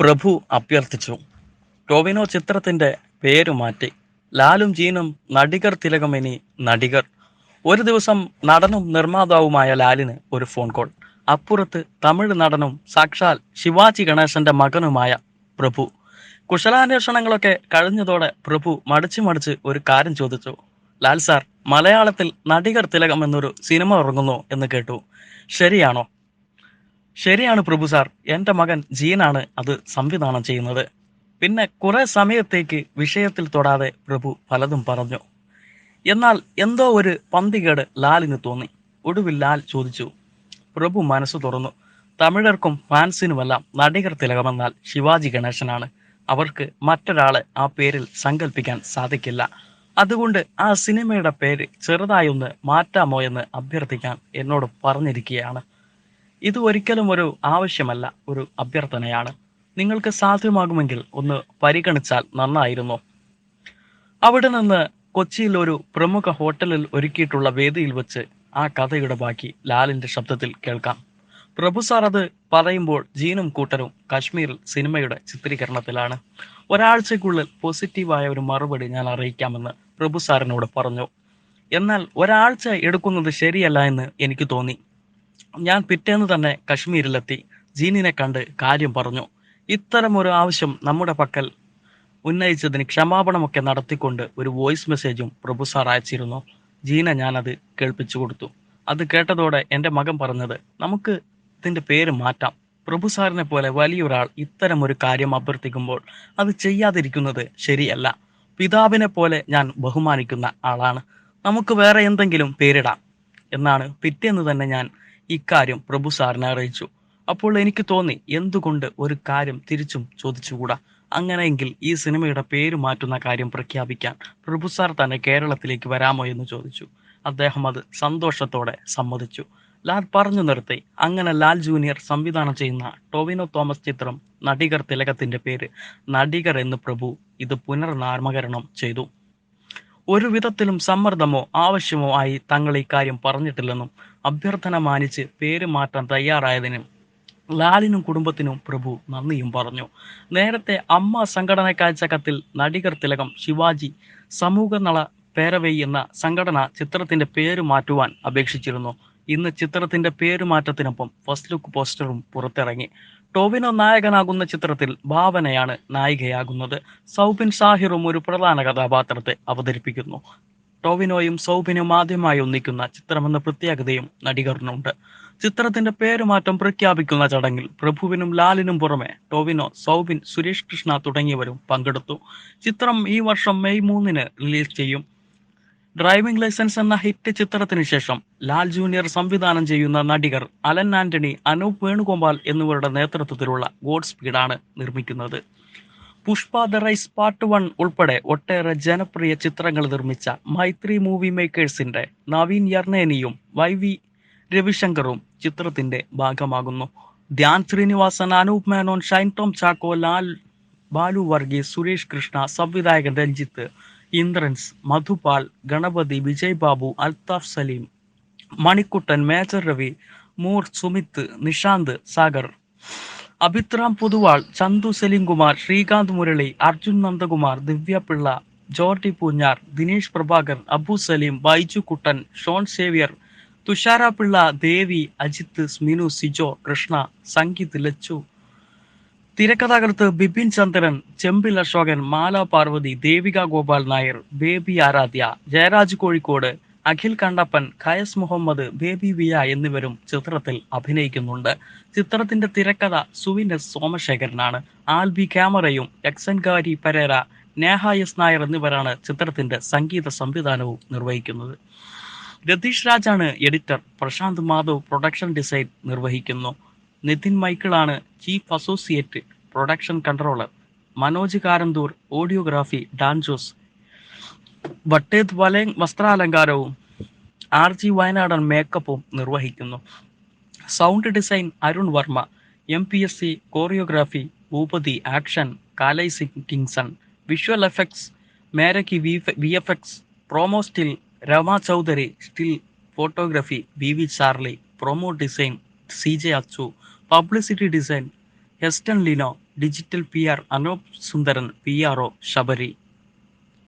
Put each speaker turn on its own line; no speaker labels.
പ്രഭു അഭ്യർത്ഥിച്ചു. ടോവിനോ ചിത്രത്തിന്റെ പേരു മാറ്റി. ലാലും ജീനും നടികർ തിലകമിനി നടികർ. ഒരു ദിവസം നടനും നിർമ്മാതാവുമായ ലാലിന് ഒരു ഫോൺ കോൾ. അപ്പുറത്ത് തമിഴ് നടനും സാക്ഷാൽ ശിവാജി ഗണേശന്റെ മകനുമായ പ്രഭു. കുശലാന്വേഷണങ്ങളൊക്കെ കഴിഞ്ഞതോടെ പ്രഭു മടിച്ചു മടിച്ച് ഒരു കാര്യം ചോദിച്ചു. ലാൽ സാർ മലയാളത്തിൽ നടികർ തിലകം എന്നൊരു സിനിമ ഇറങ്ങുന്നു എന്ന് കേട്ടു. ശരിയാണോ? ശരിയാണ് പ്രഭു സാർ. എന്റെ മകൻ ജീനാണ് അത് സംവിധാനം ചെയ്യുന്നത്. പിന്നെ കുറെ സമയത്തേക്ക് വിഷയത്തിൽ തൊടാതെ പ്രഭു പലതും പറഞ്ഞു. എന്നാൽ എന്തോ ഒരു പന്തികേട് ലാലിന് തോന്നി. ഒടുവിൽ ലാൽ ചോദിച്ചു പ്രഭു മനസ്സ് തുറന്നു. തമിഴർക്കും ഫാൻസിനുമെല്ലാം നടികർ തിലകമെന്നാൽ ശിവാജി ഗണേശനാണ്. അവർക്ക് മറ്റൊരാളെ ആ പേരിൽ സങ്കല്പിക്കാൻ സാധിക്കില്ല. അതുകൊണ്ട് ആ സിനിമയുടെ പേര് ചെറുതായി ഒന്ന് മാറ്റാമോ എന്ന് അഭ്യർത്ഥിക്കാൻ എന്നോട് പറഞ്ഞിരിക്കുകയാണ്. ഇത് ഒരിക്കലും ഒരു ആവശ്യമല്ല ഒരു അഭ്യർത്ഥനയാണ്. നിങ്ങൾക്ക് സാധ്യമാകുമെങ്കിൽ ഒന്ന് പരിഗണിച്ചാൽ നന്നായിരുന്നു. അവിടെ നിന്ന് കൊച്ചിയിൽ ഒരു പ്രമുഖ ഹോട്ടലിൽ ഒരുക്കിയിട്ടുള്ള വേദിയിൽ വെച്ച് ആ കഥയുടെ ബാക്കി ലാലിന്റെ ശബ്ദത്തിൽ കേൾക്കാം. പ്രഭു സാർ അത് പറയുമ്പോൾ ജീനും കൂട്ടരും കാശ്മീരിൽ സിനിമയുടെ ചിത്രീകരണത്തിലാണ്. ഒരാഴ്ചക്കുള്ളിൽ പോസിറ്റീവായ ഒരു മറുപടി ഞാൻ അറിയിക്കാമെന്ന് പ്രഭു സാറിനോട് പറഞ്ഞു. എന്നാൽ ഒരാഴ്ച എടുക്കുന്നത് ശരിയല്ല എന്ന് എനിക്ക് തോന്നി. ഞാൻ പിറ്റേന്ന് തന്നെ കശ്മീരിലെത്തി. ജീനിനെ കണ്ട് കാര്യം പറഞ്ഞു. ഇത്തരം ഒരു ആവശ്യം നമ്മുടെ പക്കൽ ഉന്നയിച്ചതിന് ക്ഷമാപണമൊക്കെ നടത്തിക്കൊണ്ട് ഒരു വോയിസ് മെസ്സേജും പ്രഭു സാർ അയച്ചിരുന്നു. ജീന ഞാനത് കേൾപ്പിച്ചു കൊടുത്തു. അത് കേട്ടതോടെ എന്റെ മകൻ പറഞ്ഞത് നമുക്ക് ഇതിന്റെ പേര് മാറ്റാം. പ്രഭു സാറിനെ പോലെ വലിയൊരാൾ ഇത്തരം ഒരു കാര്യം അഭ്യർത്ഥിക്കുമ്പോൾ അത് ചെയ്യാതിരിക്കുന്നത് ശരിയല്ല. പിതാവിനെ പോലെ ഞാൻ ബഹുമാനിക്കുന്ന ആളാണ്. നമുക്ക് വേറെ എന്തെങ്കിലും പേരിടാം എന്നാണ് പിറ്റേന്ന് തന്നെ ഞാൻ ഇക്കാര്യം പ്രഭു സാറിനെ അറിയിച്ചു. അപ്പോൾ എനിക്ക് തോന്നി എന്തുകൊണ്ട് ഒരു കാര്യം തിരിച്ചും ചോദിച്ചുകൂടാ? അങ്ങനെയെങ്കിൽ ഈ സിനിമയുടെ പേര് മാറ്റുന്ന കാര്യം പ്രഖ്യാപിക്കാൻ പ്രഭു സാർ തന്നെ കേരളത്തിലേക്ക് വരാമോ എന്ന് ചോദിച്ചു. അദ്ദേഹം അത് സന്തോഷത്തോടെ സമ്മതിച്ചു. ലാൽ പറഞ്ഞു നിർത്തി അങ്ങനെ ലാൽ ജൂനിയർ സംവിധാനം ചെയ്യുന്ന ടോവിനോ തോമസ് ചിത്രം നടികർ തിലകത്തിന്റെ പേര് നടികർ എന്ന് പ്രഭു ഇത് പുനർനാമകരണം ചെയ്തു. ഒരു വിധത്തിലും സമ്മർദ്ദമോ ആവശ്യമോ ആയി തങ്ങൾ ഇക്കാര്യം പറഞ്ഞിട്ടില്ലെന്നും അഭ്യർത്ഥന മാനിച്ച് പേര് മാറ്റാൻ തയ്യാറായതിനും ലാലിനും കുടുംബത്തിനും പ്രഭു നന്ദിയും പറഞ്ഞു. നേരത്തെ അമ്മ സംഘടന കാഴ്ച കത്തിൽ നടികർ തിലകം ശിവാജി സമൂഹ നള പേരവൈ എന്ന സംഘടന ചിത്രത്തിന്റെ പേര് മാറ്റുവാൻ അപേക്ഷിച്ചിരുന്നു. ഇന്ന് ചിത്രത്തിന്റെ പേര് മാറ്റത്തിനൊപ്പം ഫസ്റ്റ് ലുക്ക് പോസ്റ്ററും പുറത്തിറങ്ങി. ടോവിനോ നായകനാകുന്ന ചിത്രത്തിൽ ഭാവനയാണ് നായികയാകുന്നത്. സൗബിൻ സാഹിറും ഒരു പ്രധാന കഥാപാത്രത്തെ അവതരിപ്പിക്കുന്നു. ടോവിനോയും സൗബിനും ആദ്യമായി ഒന്നിക്കുന്ന ചിത്രമെന്ന പ്രത്യേകതയും നടികറിനുണ്ട്. ചിത്രത്തിന്റെ പേരുമാറ്റം പ്രഖ്യാപിക്കുന്ന ചടങ്ങിൽ പ്രഭുവിനും ലാലിനും പുറമെ ടോവിനോ സൗബിൻ സുരേഷ് കൃഷ്ണ തുടങ്ങിയവരും പങ്കെടുത്തു. ചിത്രം ഈ വർഷം മെയ് മൂന്നിന് റിലീസ് ചെയ്യും. ഡ്രൈവിംഗ് ലൈസൻസ് എന്ന ഹിറ്റ് ചിത്രത്തിന് ശേഷം ലാൽ ജൂനിയർ സംവിധാനം ചെയ്യുന്ന നടികർ അലൻ ആന്റണി അനൂപ് വേണുഗോപാൽ എന്നിവരുടെ നേതൃത്വത്തിലുള്ള ഗോഡ് സ്പീഡാണ് നിർമ്മിക്കുന്നത്. Pushpa the rise part one ഉൾപ്പെടെ ഒട്ടേറെ ജനപ്രിയ ചിത്രങ്ങൾ നിർമ്മിച്ച മൈത്രി മൂവി മേക്കേഴ്സിന്റെ നവീൻ യർണേനിയും വൈ വി രവിശങ്കറും ചിത്രത്തിന്റെ ഭാഗമാകുന്നു. ധ്യാൻ ശ്രീനിവാസൻ അനൂപ് മേനോൻ ഷൈൻ ടോം ചാക്കോ ലാൽ ബാലു വർഗീസ് സുരേഷ് കൃഷ്ണ സംവിധായകൻ രഞ്ജിത്ത് ഇന്ദ്രൻസ് മധുപാൽ ഗണപതി വിജയ് ബാബു അൽതാഫ് സലീം മണിക്കുട്ടൻ മേജർ രവി മൂർ സുമിത്ത് നിഷാന്ത് സാഗർ. അഭിത്രാം പൊതുവാൾ ചന്തു സെലിംകുമാർ ശ്രീകാന്ത് മുരളി അർജുൻ നന്ദകുമാർ ദിവ്യ പിള്ള ജോർഡി പൂഞ്ഞാർ ദിനേശ് പ്രഭാകർ അബു സലീം ബൈജു കുട്ടൻ ഷോൺ സേവ്യർ തുഷാര പിള്ള ദേവി അജിത്ത് സ്മിനു സിജോ കൃഷ്ണ സംഗീത് ലച്ചു. തിരക്കഥാകൃത്ത് ബിപിൻ ചന്ദ്രൻ ചെമ്പിൽ അശോകൻ മാലാ പാർവതി ദേവിക ഗോപാൽ നായർ ബേബി ആരാധ്യ ജയരാജ് കോഴിക്കോട് അഖിൽ കണ്ടപ്പൻ ഖയസ് മുഹമ്മദ് ബേബി വിയ എന്നിവരും ചിത്രത്തിൽ അഭിനയിക്കുന്നുണ്ട്. ചിത്രത്തിന്റെ തിരക്കഥ സുവിൻ എസ് സോമശേഖരനാണ്. ആൽബി ക്യാമറയും യക്സൻകാരി പരേര നേഹ എസ് നായർ എന്നിവരാണ് ചിത്രത്തിന്റെ സംഗീത സംവിധാനവും നിർവഹിക്കുന്നത്. Ratheesh രാജാണ് editor. Prashanth Madhav production design നിർവഹിക്കുന്നു. Nithin മൈക്കിളാണ് chief associate production controller. Manoj Karanthur audiography ഡാൻജോസ് വട്ടേത് വല വസ്ത്രാലങ്കാരവും ആർ ജി വയനാടൻ മേക്കപ്പും നിർവഹിക്കുന്നു. Sound design Arun Varma M P S C choreography Bhoopathy action Kalai Singh Kingson visual effects Meraki V F X promo still Rama Chowdary still photography V V Charlie promo design C J Achu publicity design Heston Lino digital P R Anoop Sundaran P R O Sabari